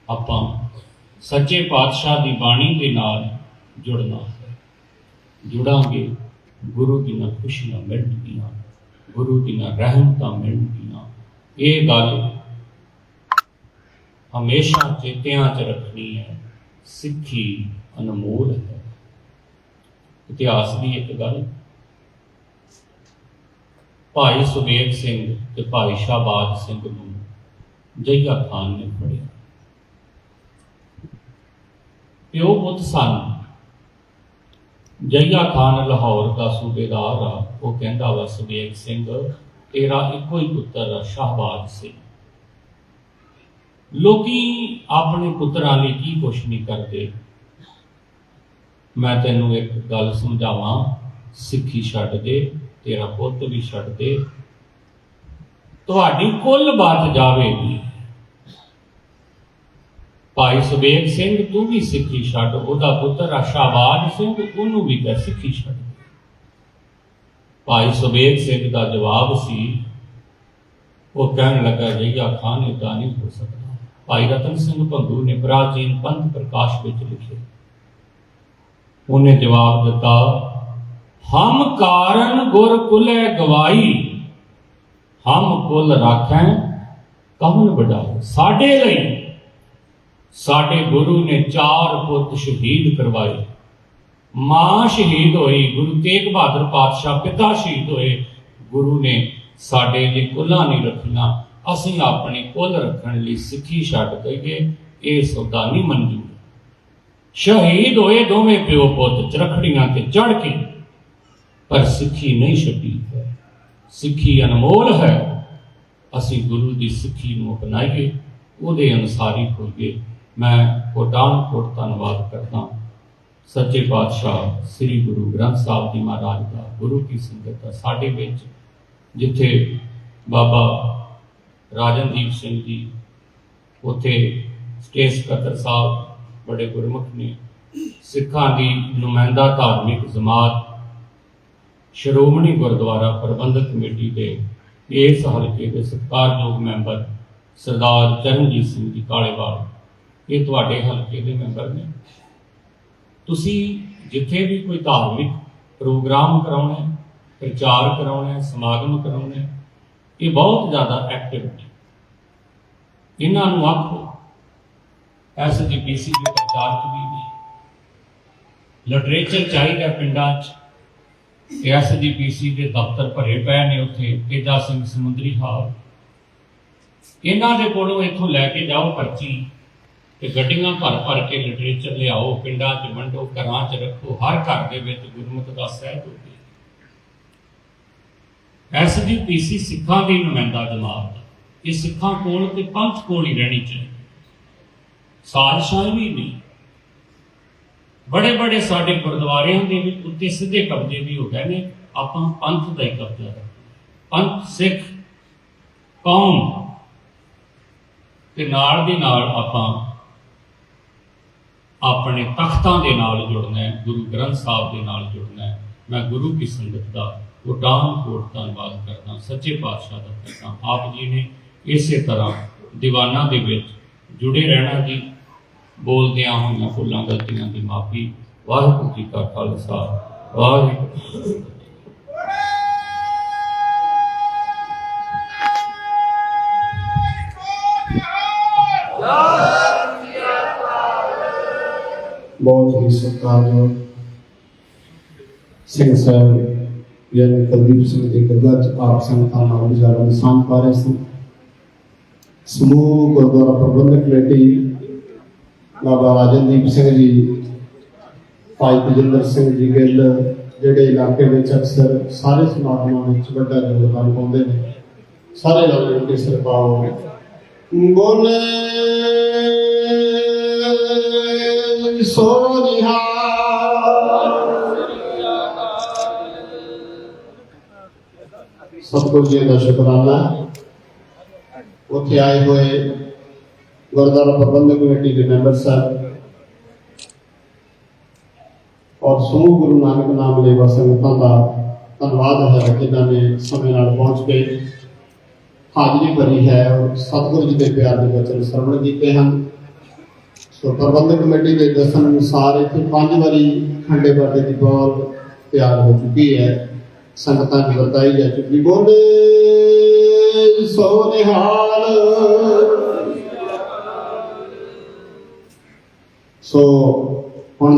ਆਪਾਂ ਸੱਚੇ ਪਾਤਸ਼ਾਹ ਦੀ ਬਾਣੀ ਦੇ ਨਾਲ ਜੁੜਨਾ ਹੈ। ਜੁੜਾਂਗੇ, ਗੁਰੂ ਦੀਆਂ ਖੁਸ਼ੀਆਂ ਮਿਲਣਗੀਆਂ, ਗੁਰੂ ਦੀਆਂ ਰਹਿਮਤਾਂ ਮਿਲਣਗੀਆਂ। ਇਹ ਗੱਲ ਹਮੇਸ਼ਾ ਚੇਤਿਆਂ 'ਚ ਰੱਖਣੀ ਹੈ, ਸਿੱਖੀ ਅਨਮੋਲ ਹੈ। ਇਤਿਹਾਸ ਦੀ ਇੱਕ ਗੱਲ। ਭਾਈ ਸੁਬੇਗ ਸਿੰਘ ਤੇ ਭਾਈ ਸ਼ਾਹਬਾਦ ਸਿੰਘ ਨੂੰ ਜਈਆ ਖਾਨ ਨੇ ਫੜਿਆ। ਪਿਓ ਪੁੱਤ ਸਨ। ਜਈਆ ਖਾਨ ਲਾਹੌਰ ਦਾ ਸੂਬੇਦਾਰ ਆ। ਉਹ ਕਹਿੰਦਾ ਵਾ ਸੁਬੇਗ ਸਿੰਘ, ਤੇਰਾ ਇੱਕੋ ਹੀ ਪੁੱਤਰ ਆ, ਸ਼ਾਹਬਾਦ ਸਿੰਘ। ਲੋਕੀ ਆਪਣੇ ਪੁੱਤਰਾਂ ਲਈ ਕੀ ਕੁਛ ਨਹੀਂ ਕਰਦੇ। ਮੈਂ ਤੈਨੂੰ ਇੱਕ ਗੱਲ ਸਮਝਾਵਾਂ, ਸਿੱਖੀ ਛੱਡ ਦੇ, ਤੇਰਾ ਪੁੱਤ ਵੀ ਛੱਡ ਦੇ। ਤੁਹਾਡੀ ਕੁੱਲ ਬਾਤ ਜਾਵੇਗੀ। ਭਾਈ ਸੁਬੇਗ ਸਿੰਘ, ਤੂੰ ਵੀ ਸਿੱਖੀ ਛੱਡ, ਉਹਦਾ ਪੁੱਤਰ ਆਸ਼ਾਬਾਦ ਸਿੰਘ, ਉਹਨੂੰ ਵੀ ਕਹਿ ਸਿੱਖੀ ਛੱਡ। ਭਾਈ ਸੁਬੇਗ ਸਿੰਘ ਦਾ ਜਵਾਬ ਸੀ, ਉਹ ਕਹਿਣ ਲੱਗਾ ਜਈਆ ਖਾਨ ਇਦਾਂ ਨਹੀਂ ਹੋ ਸਕਦਾ। ਭਾਈ ਰਤਨ ਸਿੰਘ ਭੰਗੂ ਨੇ ਪ੍ਰਾਚੀਨ ਪੰਥ ਪ੍ਰਕਾਸ਼ ਵਿੱਚ ਲਿਖਿਆ ਉਹਨੇ ਜਵਾਬ ਦਿੱਤਾ, ਹਮ ਕਾਰਨ ਗੁਰ ਕੁਲੇ ਗਵਾਈ ਹਮ ਕੁਲ ਰਾਖੈ ਕਮਨ ਵਡਾਈ। ਸਾਡੇ ਲਈ ਸਾਡੇ ਗੁਰੂ ਨੇ ਚਾਰ ਪੁੱਤ ਸ਼ਹੀਦ ਕਰਵਾਏ। ਮਾਂ ਸ਼ਹੀਦ ਹੋਈ, ਗੁਰੂ ਤੇਗ ਬਹਾਦਰ ਪਾਤਸ਼ਾਹ ਪਿਤਾ ਸ਼ਹੀਦ ਹੋਏ। ਗੁਰੂ ਨੇ ਸਾਡੇ ਲਈ ਕੁੱਲਾਂ ਨਹੀਂ ਰੱਖੀਆਂ, ਅਸੀਂ ਆਪਣੇ ਕੁੱਲ ਰੱਖਣ ਲਈ ਸਿੱਖੀ ਛੱਡ ਦਈਏ ਇਹ ਸੌਦਾ ਨਹੀਂ ਮਨਜ਼ੂਰ। ਸ਼ਹੀਦ ਹੋਏ ਦੋਵੇਂ ਪਿਓ ਪੁੱਤ ਚਰਖੜੀਆਂ ਤੇ ਚੜ ਕੇ ਪਰ ਸਿੱਖੀ ਨਹੀਂ ਛੱਡੀ ਹੈ ਸਿੱਖੀ ਅਨਮੋਲ ਹੈ ਅਸੀਂ ਗੁਰੂ ਦੀ ਸਿੱਖੀ ਨੂੰ ਅਪਣਾਈਏ ਉਹਦੇ ਅਨੁਸਾਰੀ ਹੋਈਏ ਮੈਂ ਕੋਟਾਨ ਕੋਟ ਧੰਨਵਾਦ ਕਰਦਾ ਸੱਚੇ ਪਾਤਸ਼ਾਹ ਸ੍ਰੀ ਗੁਰੂ ਗ੍ਰੰਥ ਸਾਹਿਬ ਜੀ ਮਹਾਰਾਜ ਦਾ ਗੁਰੂ ਕੀ ਸੰਗਤ ਦਾ ਸਾਡੇ ਵਿੱਚ ਜਿੱਥੇ ਬਾਬਾ ਰਾਜਨਦੀਪ ਸਿੰਘ ਜੀ ਉੱਥੇ ਸਟੇਜ ਸਕੱਤਰ ਸਾਹਿਬ ਬੜੇ ਗੁਰਮੁਖ ਨੇ, ਸਿੱਖਾਂ ਦੀ ਨੁਮਾਇੰਦਾ ਧਾਰਮਿਕ ਜਮਾਤ, ਸ਼੍ਰੋਮਣੀ ਗੁਰਦੁਆਰਾ ਪ੍ਰਬੰਧਕ ਕਮੇਟੀ ਦੇ ਇਸ ਹਲਕੇ ਦੇ ਸਤਿਕਾਰਯੋਗ ਮੈਂਬਰ ਸਰਦਾਰ ਚਰਨਜੀਤ ਸਿੰਘ ਜੀ ਕਾਲੇਵਾਲ, ਇਹ ਤੁਹਾਡੇ ਹਲਕੇ ਦੇ ਮੈਂਬਰ ਨੇ। ਤੁਸੀਂ ਜਿੱਥੇ ਵੀ ਕੋਈ ਧਾਰਮਿਕ ਪ੍ਰੋਗਰਾਮ ਕਰਾਉਣਾ ਹੈ, ਪ੍ਰਚਾਰ ਕਰਾਉਣਾ ਹੈ, ਸਮਾਗਮ ਕਰਾਉਣਾ ਹੈ, ਇਹ ਬਹੁਤ ਜ਼ਿਆਦਾ ਐਕਟਿਵ ਨੇ। ਇਹਨਾਂ ਨੂੰ ਆਖੋ ਐਸਜੀਪੀਸੀ ਦੇ ਪ੍ਰਚਾਰ ਚ ਵੀ ਨੇ। ਲਿਟਰੇਚਰ ਚਾਹੀਦਾ ਪਿੰਡਾਂ 'ਚ। ਐਸਜੀਪੀਸੀ ਦੇ ਦਫ਼ਤਰ ਭਰੇ ਪਏ ਨੇ ਉੱਥੇ, ਤੇਜਾ ਸਿੰਘ ਸਮੁੰਦਰੀ ਹਾਲ। ਇਹਨਾਂ ਦੇ ਕੋਲੋਂ ਇੱਥੋਂ ਲੈ ਕੇ ਜਾਓ ਪਰਚੀ ਤੇ ਗੱਡੀਆਂ ਭਰ ਭਰ ਕੇ ਲਿਟਰੇਚਰ ਲਿਆਓ, ਪਿੰਡਾਂ 'ਚ ਵੰਡੋ, ਘਰਾਂ 'ਚ ਰੱਖੋ, ਹਰ ਘਰ ਦੇ ਵਿੱਚ ਗੁਰਮੁਖ ਦਾ ਸਹਿਤ ਹੋਵੇ। ਐਸਜੀਪੀਸੀ ਸਿੱਖਾਂ ਦੀ ਨੁਮਾਇੰਦਾ ਜਮਾਤ। ਇਹ ਸਿੱਖਾਂ ਕੋਲ ਤੇ ਪੰਥ ਕੋਲ ਹੀ ਰਹਿਣੀ ਚਾਹੀਦੀ। ਸਾਜ਼ਿਸ਼ਾਂ ਵੀ ਨਹੀਂ। ਬੜੇ ਬੜੇ ਸਾਡੇ ਗੁਰਦੁਆਰਿਆਂ ਦੇ ਵਿੱਚ ਉੱਤੇ ਸਿੱਧੇ ਕਬਜ਼ੇ ਵੀ ਹੋ ਗਏ ਨੇ। ਆਪਾਂ ਪੰਥ ਦਾ ਹੀ ਕਬਜ਼ਾ ਰੱਖਣਾ ਪੰਥ, ਸਿੱਖ, ਕੌਮ, ਤੇ ਨਾਲ ਦੀ ਨਾਲ ਆਪਾਂ ਆਪਣੇ ਤਖਤਾਂ ਦੇ ਨਾਲ ਜੁੜਨਾ ਹੈ, ਗੁਰੂ ਗ੍ਰੰਥ ਸਾਹਿਬ ਦੇ ਨਾਲ ਜੁੜਨਾ ਹੈ। ਮੈਂ ਗੁਰੂ ਕੀ ਸੰਗਤ ਦਾ ਉਡਾਨ ਕੋਟ ਧੰਨਵਾਦ ਕਰਦਾ, ਸੱਚੇ ਪਾਤਸ਼ਾਹ ਦਾ ਕਰਦਾ। ਆਪ ਜੀ ਨੇ ਇਸੇ ਤਰ੍ਹਾਂ ਦੀਵਾਨਾਂ ਦੇ ਵਿੱਚ ਜੁੜੇ ਰਹਿਣਾ ਜੀ ਬੋਲਦਿਆਂ ਹੋਈਆਂ ਭੁੱਲਾਂ ਗਲਤੀਆਂ ਦੀ ਮਾਫੀ ਵਾਹਿਗੁਰੂ ਜੀ ਕਾ ਖਾਲਸਾ ਵਾਹਿਗੁਰੂ ਜੀ ਕੀ ਫਤਿਹ। ਬਹੁਤ ਹੀ ਸਤਿਕਾਰਯੋਗ ਸਿੰਘ ਸਾਹਿਬ ਯਾਨੀ ਕੁਲਦੀਪ ਸਿੰਘ ਦੀ ਗੱਲਾਂ ਚ ਆਪ ਸੰਗਤਾਂ ਨਾਲ ਵਿਚਾਰਾਂ ਦੀ ਸਾਂਭ ਪਾ ਰਹੇ ਸਨ ਸਮੂਹ ਗੁਰਦੁਆਰਾ ਪ੍ਰਬੰਧਕ ਕਮੇਟੀ, ਬਾਬਾ ਰਾਜਨਦੀਪ ਸਿੰਘ ਜੀ, ਭਾਈ ਬਜਿੰਦਰ ਸਿੰਘ ਜੀ ਗਿੱਲ, ਜਿਹੜੇ ਇਲਾਕੇ ਵਿੱਚ ਅਕਸਰ ਸਾਰੇ ਸਮਾਗਮਾਂ ਵਿੱਚ ਵੱਡਾ ਯੋਗਦਾਨ ਪਾਉਂਦੇ ਨੇ, ਸਾਰੇ ਨਾਲ ਮਿਲ ਕੇ ਸਰਪਾਓ ਬੋਲੇ ਸੋਨਿਹਾ ਸਤਿਗੁਰੂ ਜੀ ਦਾ ਸ਼ੁਕਰਾਨਾ। ਉੱਥੇ ਆਏ ਹੋਏ ਗੁਰਦੁਆਰਾ ਪ੍ਰਬੰਧਕ ਕਮੇਟੀ ਦੇ ਮੈਂਬਰ ਸਾਹਿਬ ਔਰ ਸਮੂਹ ਗੁਰੂ ਨਾਨਕ ਨਾਮ ਲੇਵਾ ਸੰਗਤਾਂ ਦਾ ਧੰਨਵਾਦ ਹੈ ਜਿਨ੍ਹਾਂ ਨੇ ਸਮੇਂ ਨਾਲ ਪਹੁੰਚ ਕੇ ਹਾਜ਼ਰੀ ਭਰੀ ਹੈ ਔਰ ਸਤਿਗੁਰੂ ਜੀ ਦੇ ਪਿਆਰ ਦੇ ਬਚਨ ਸਰਵਣ ਕੀਤੇ ਹਨ। ਸੋ ਪ੍ਰਬੰਧਕ ਕਮੇਟੀ ਦੇ ਦੱਸਣ ਅਨੁਸਾਰ ਇੱਥੇ ਪੰਜ ਵਾਰੀ ਖੰਡੇ ਬਾਟੇ ਦੀ ਬੋਲ ਤਿਆਰ ਹੋ ਚੁੱਕੀ ਹੈ। ਸੰਗਤਾਂ ਦੀ ਵਰਤਾਈ ਜਾ ਚੁੱਕੀ। ਬੋਲੇ! ਸੋ ਨਿਹਾਲ। ਸੋ ਹੁਣ